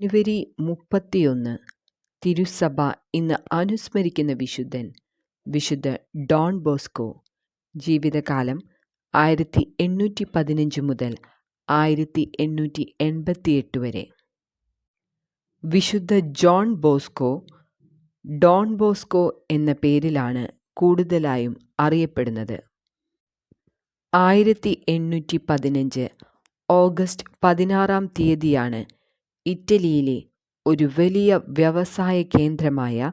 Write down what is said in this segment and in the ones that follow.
ജനുവരി മുപ്പത്തിയൊന്ന് തിരുസഭ ഇന്ന് അനുസ്മരിക്കുന്ന വിശുദ്ധൻ വിശുദ്ധ ഡോൺ ബോസ്കോ. ജീവിതകാലം ആയിരത്തി എണ്ണൂറ്റി പതിനഞ്ച് മുതൽ ആയിരത്തി എണ്ണൂറ്റി എൺപത്തിയെട്ട് വരെ. വിശുദ്ധ ജോൺ ബോസ്കോ ഡോൺ ബോസ്കോ എന്ന പേരിലാണ് കൂടുതലായും അറിയപ്പെടുന്നത്. ആയിരത്തി എണ്ണൂറ്റി പതിനഞ്ച് ഓഗസ്റ്റ് പതിനാറാം തീയതിയാണ് ഇറ്റലിയിലെ ഒരു വലിയ വ്യവസായ കേന്ദ്രമായ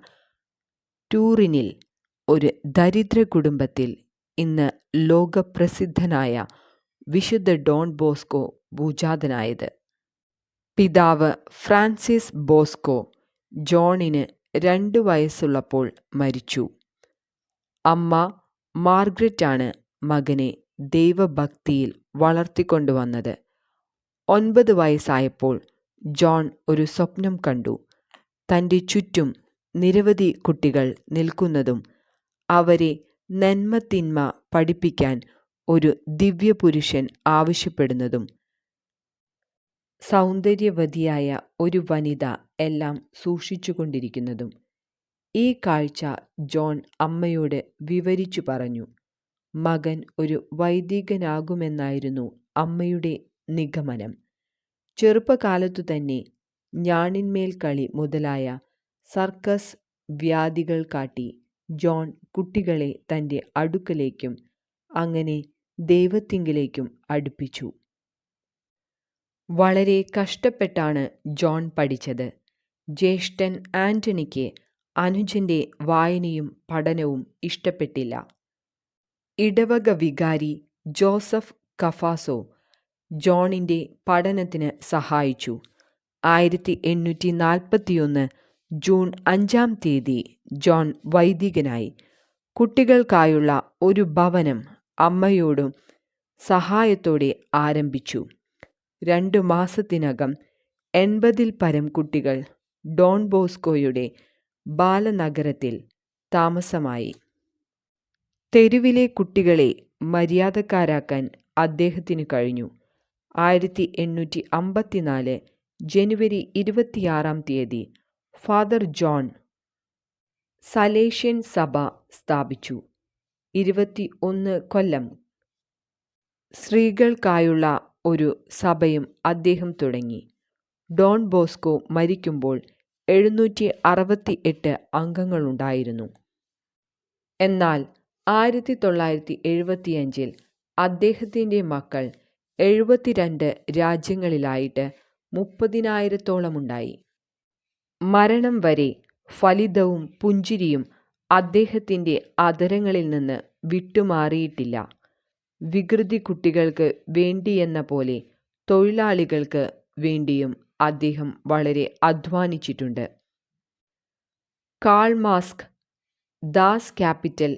ടൂറിനിൽ ഒരു ദരിദ്ര കുടുംബത്തിൽ ഇന്ന് ലോകപ്രസിദ്ധനായ വിശുദ്ധ ഡോൺ ബോസ്കോ ഭൂജാതനായത്. പിതാവ് ഫ്രാൻസിസ് ബോസ്കോ ജോണിന് രണ്ട് വയസ്സുള്ളപ്പോൾ മരിച്ചു. അമ്മ മാർഗ്രറ്റാണ് മകനെ ദൈവഭക്തിയിൽ വളർത്തിക്കൊണ്ടുവന്നത്. ഒൻപത് വയസ്സായപ്പോൾ ജോൺ ഒരു സ്വപ്നം കണ്ടു. തന്റെ ചുറ്റും നിരവധി കുട്ടികൾ നിൽക്കുന്നതും അവരെ നന്മത്തിന്മ പഠിപ്പിക്കാൻ ഒരു ദിവ്യപുരുഷൻ ആവശ്യപ്പെടുന്നതും. സൗന്ദര്യവതിയായ ഒരു വനിത എല്ലാം സൂക്ഷിച്ചുകൊണ്ടിരിക്കുന്നതും. ഈ കാഴ്ച ജോൺ അമ്മയോട് വിവരിച്ചു പറഞ്ഞു. മകൻ ഒരു വൈദികനാകുമെന്നായിരുന്നു അമ്മയുടെ നിഗമനം. ചെറുപ്പകാലത്തു തന്നെ ഞാണിന്മേൽ കളി മുതലായ സർക്കസ് വ്യാധികൾ കാട്ടി ജോൺ കുട്ടികളെ തന്റെ അടുക്കലേക്കും അങ്ങനെ ദൈവത്തിങ്കിലേക്കും അടുപ്പിച്ചു. വളരെ കഷ്ടപ്പെട്ടാണ് ജോൺ പഠിച്ചത്. ജ്യേഷ്ഠൻ ആന്റണിക്ക് അനുജന്റെ വായനയും പഠനവും ഇഷ്ടപ്പെട്ടില്ല. ഇടവക വികാരി ജോസഫ് കഫാസോ ജോണിന്റെ പഠനത്തിന് സഹായിച്ചു. ആയിരത്തി എണ്ണൂറ്റി നാൽപ്പത്തിയൊന്ന് ജൂൺ അഞ്ചാം തീയതി ജോൺ വൈദികനായി. കുട്ടികൾക്കായുള്ള ഒരു ഭവനം അമ്മയോടും സഹായത്തോടെ ആരംഭിച്ചു. രണ്ടു മാസത്തിനകം എൺപതിൽ പരം കുട്ടികൾ ഡോൺ ബോസ്കോയുടെ ബാലനഗരത്തിൽ താമസമായി. തെരുവിലെ കുട്ടികളെ മര്യാദക്കാരാക്കാൻ അദ്ദേഹത്തിന് കഴിഞ്ഞു. ആയിരത്തി എണ്ണൂറ്റി അമ്പത്തിനാല് ജനുവരി ഇരുപത്തിയാറാം തീയതി ഫാദർ ജോൺ സലേഷ്യൻ സഭ സ്ഥാപിച്ചു. ഇരുപത്തി ഒന്ന് കൊല്ലം സ്ത്രീകൾക്കായുള്ള ഒരു സഭയും അദ്ദേഹം തുടങ്ങി. ഡോൺ ബോസ്കോ മരിക്കുമ്പോൾ എഴുന്നൂറ്റി അറുപത്തി എട്ട് അംഗങ്ങളുണ്ടായിരുന്നു. എന്നാൽ ആയിരത്തി തൊള്ളായിരത്തി എഴുപത്തിയഞ്ചിൽ അദ്ദേഹത്തിന്റെ മക്കൾ എഴുപത്തിരണ്ട് രാജ്യങ്ങളിലായിട്ട് മുപ്പതിനായിരത്തോളമുണ്ടായി. മരണം വരെ ഫലിതവും പുഞ്ചിരിയും അദ്ദേഹത്തിന്റെ അധരങ്ങളിൽ നിന്ന് വിട്ടുമാറിയിട്ടില്ല. വികൃതി കുട്ടികൾക്ക് വേണ്ടിയെന്ന പോലെ തൊഴിലാളികൾക്ക് വേണ്ടിയും അദ്ദേഹം വളരെ അധ്വാനിച്ചിട്ടുണ്ട്. കാൾ മാസ്ക് ദാസ് ക്യാപിറ്റൽ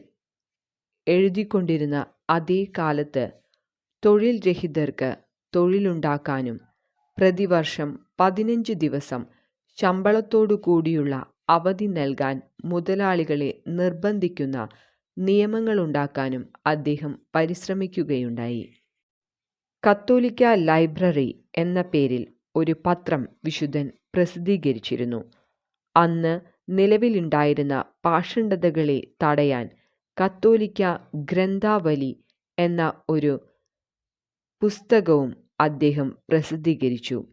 എഴുതിക്കൊണ്ടിരുന്ന അതേ കാലത്ത് തൊഴിൽ രഹിതർക്ക് തൊഴിലുണ്ടാക്കാനും പ്രതിവർഷം പതിനഞ്ച് ദിവസം ശമ്പളത്തോടു കൂടിയുള്ള അവധി നൽകാൻ മുതലാളികളെ നിർബന്ധിക്കുന്ന നിയമങ്ങളുണ്ടാക്കാനും അദ്ദേഹം പരിശ്രമിക്കുകയുണ്ടായി. കത്തോലിക്ക ലൈബ്രറി എന്ന പേരിൽ ഒരു പത്രം വിശുദ്ധൻ പ്രസിദ്ധീകരിച്ചിരുന്നു. അന്ന് നിലവിലുണ്ടായിരുന്ന പാഷണ്ഡതകളെ തടയാൻ കത്തോലിക്ക ഗ്രന്ഥാവലി എന്ന ഒരു പുസ്തകവും അദ്ദേഹം പ്രസിദ്ധീകരിച്ചു.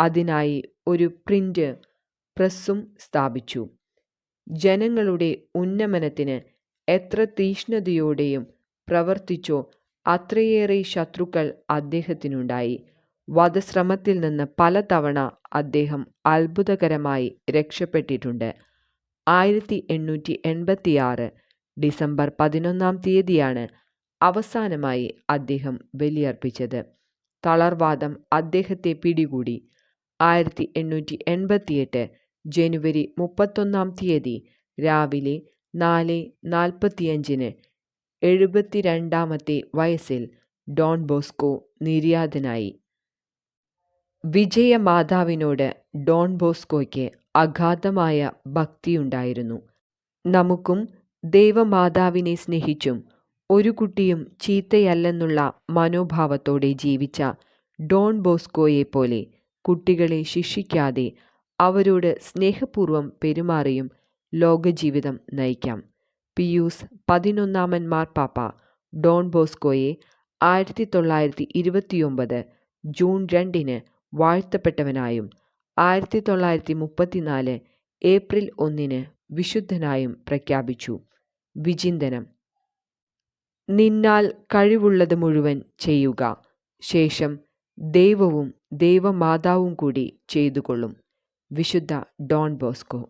അതിനായി ഒരു പ്രിന്റ് പ്രസ്സും സ്ഥാപിച്ചു. ജനങ്ങളുടെ ഉന്നമനത്തിന് എത്ര തീഷ്ണതയോടെയും പ്രവർത്തിച്ചോ അത്രയേറെ ശത്രുക്കൾ അദ്ദേഹത്തിനുണ്ടായി. വധശ്രമത്തിൽ നിന്ന് പലതവണ അദ്ദേഹം അത്ഭുതകരമായി രക്ഷപ്പെട്ടിട്ടുണ്ട്. ആയിരത്തി എണ്ണൂറ്റി എൺപത്തിയാറ് ഡിസംബർ പതിനൊന്നാം തീയതിയാണ് അവസാനമായി അദ്ദേഹം ബലിയർപ്പിച്ചത്. തളർവാദം അദ്ദേഹത്തെ പിടികൂടി. ആയിരത്തി എണ്ണൂറ്റി എൺപത്തിയെട്ട് ജനുവരി മുപ്പത്തൊന്നാം തീയതി രാവിലെ നാല് നാൽപ്പത്തിയഞ്ചിന് എഴുപത്തിരണ്ടാമത്തെ വയസ്സിൽ ഡോൺ ബോസ്കോ നിര്യാതനായി. വിജയമാതാവിനോട് ഡോൺ ബോസ്കോയ്ക്ക് അഗാധമായ ഭക്തിയുണ്ടായിരുന്നു. നമുക്കും ദേവമാതാവിനെ സ്നേഹിച്ചും ഒരു കുട്ടിയും ചീത്തയല്ലെന്നുള്ള മനോഭാവത്തോടെ ജീവിച്ച ഡോൺ ബോസ്കോയെ പോലെ കുട്ടികളെ ശിക്ഷിക്കാതെ അവരോട് സ്നേഹപൂർവം പെരുമാറിയും ലോകജീവിതം നയിക്കാം. പിയൂസ് പതിനൊന്നാമൻ മാർപ്പാപ്പ ഡോൺ ബോസ്കോയെ ആയിരത്തി തൊള്ളായിരത്തി ഇരുപത്തിയൊമ്പത് ജൂൺ രണ്ടിന് വാഴ്ത്തപ്പെട്ടവനായും ആയിരത്തി തൊള്ളായിരത്തി മുപ്പത്തിനാല് ഏപ്രിൽ ഒന്നിന് വിശുദ്ധനായും പ്രഖ്യാപിച്ചു വിചിന്തനം നിന്നാൽ കഴിവുള്ളത് മുഴുവൻ ചെയ്യുക. ശേഷം ദൈവവും ദൈവമാതാവും കൂടി ചെയ്തുകൊള്ളും. വിശുദ്ധ ഡോൺ ബോസ്കോ.